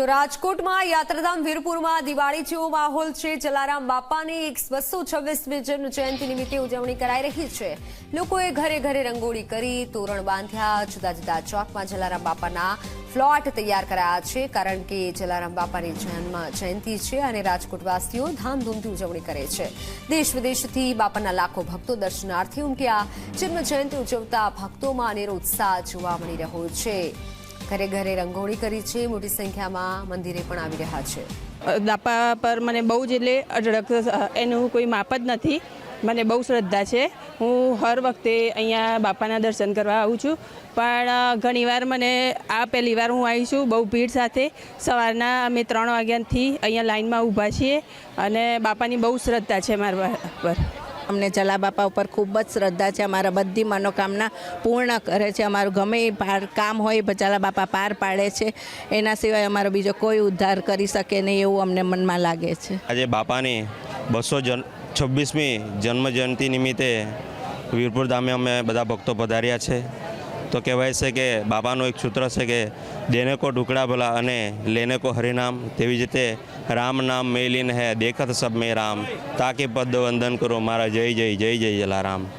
તો રાજકોટમાં યાત્રાધામ વીરપુરમાં દિવાળી જેવો માહોલ છે. જલારામ બાપાની એક બસો છવ્વીસમી જન્મ જયંતિ નિમિત્તે ઉજવણી કરાઈ રહી છે. લોકોએ ઘરે ઘરે રંગોળી કરી, તોરણ બાંધ્યા, જુદા જુદા ચોકમાં જલારામ બાપાના ફ્લોટ તૈયાર કરાયા છે. કારણ કે જલારામ બાપાની જન્મ જયંતિ છે અને રાજકોટવાસીઓ ધામધૂમથી ઉજવણી કરે છે. દેશ વિદેશથી બાપાના લાખો ભક્તો દર્શનાર્થી ઉમટ્યા જન્મ જયંતિ ઉજવતા ભક્તોમાં અનેરો ઉત્સાહ જોવા મળી રહ્યો છે. ઘરે ઘરે રંગોળી કરી છે. મોટી સંખ્યામાં મંદિરે પણ આવી રહ્યા છે. દાપા પર મને બહુ જ એટલે અઢળક એનું કોઈ માપ જ નથી. મને બહુ શ્રદ્ધા છે. હું હર વખતે અહીંયા બાપાના દર્શન કરવા આવું છું. પણ ઘણીવાર મને, આ પહેલી વાર હું આવી છું, બહુ ભીડ સાથે. સવારના અમે ત્રણ વાગ્યાથી અહીંયા લાઈનમાં ઊભા છીએ અને બાપાની બહુ શ્રદ્ધા છે મારા પર. અમને જલા બાપા ઉપર ખૂબ જ શ્રદ્ધા છે. અમારા બધી મનોકામના પૂર્ણ કરે છે. અમારું ગમે એ પાર કામ હોય જલા બાપા પાર પાડે છે. એના સિવાય અમારો બીજો કોઈ ઉદ્ધાર કરી શકે નહીં એવું અમને મનમાં લાગે છે. આજે બાપાની બસો જન, છવ્વીસમી જન્મજયંતિ નિમિત્તે વીરપુર ધામે અમે બધા ભક્તો પધાર્યા છે. તો કહેવાય છે કે બાપાનું એક સૂત્ર છે કે દેને કો ઢુકડા ભલા અને લેને કો હરિનામ તેવી જ રીતે રામ નામ મેલિન હે, દેખત સબ મેં રામ. તાકે પદ વંદન કરો, મારા જય જય જય જય જલારામ.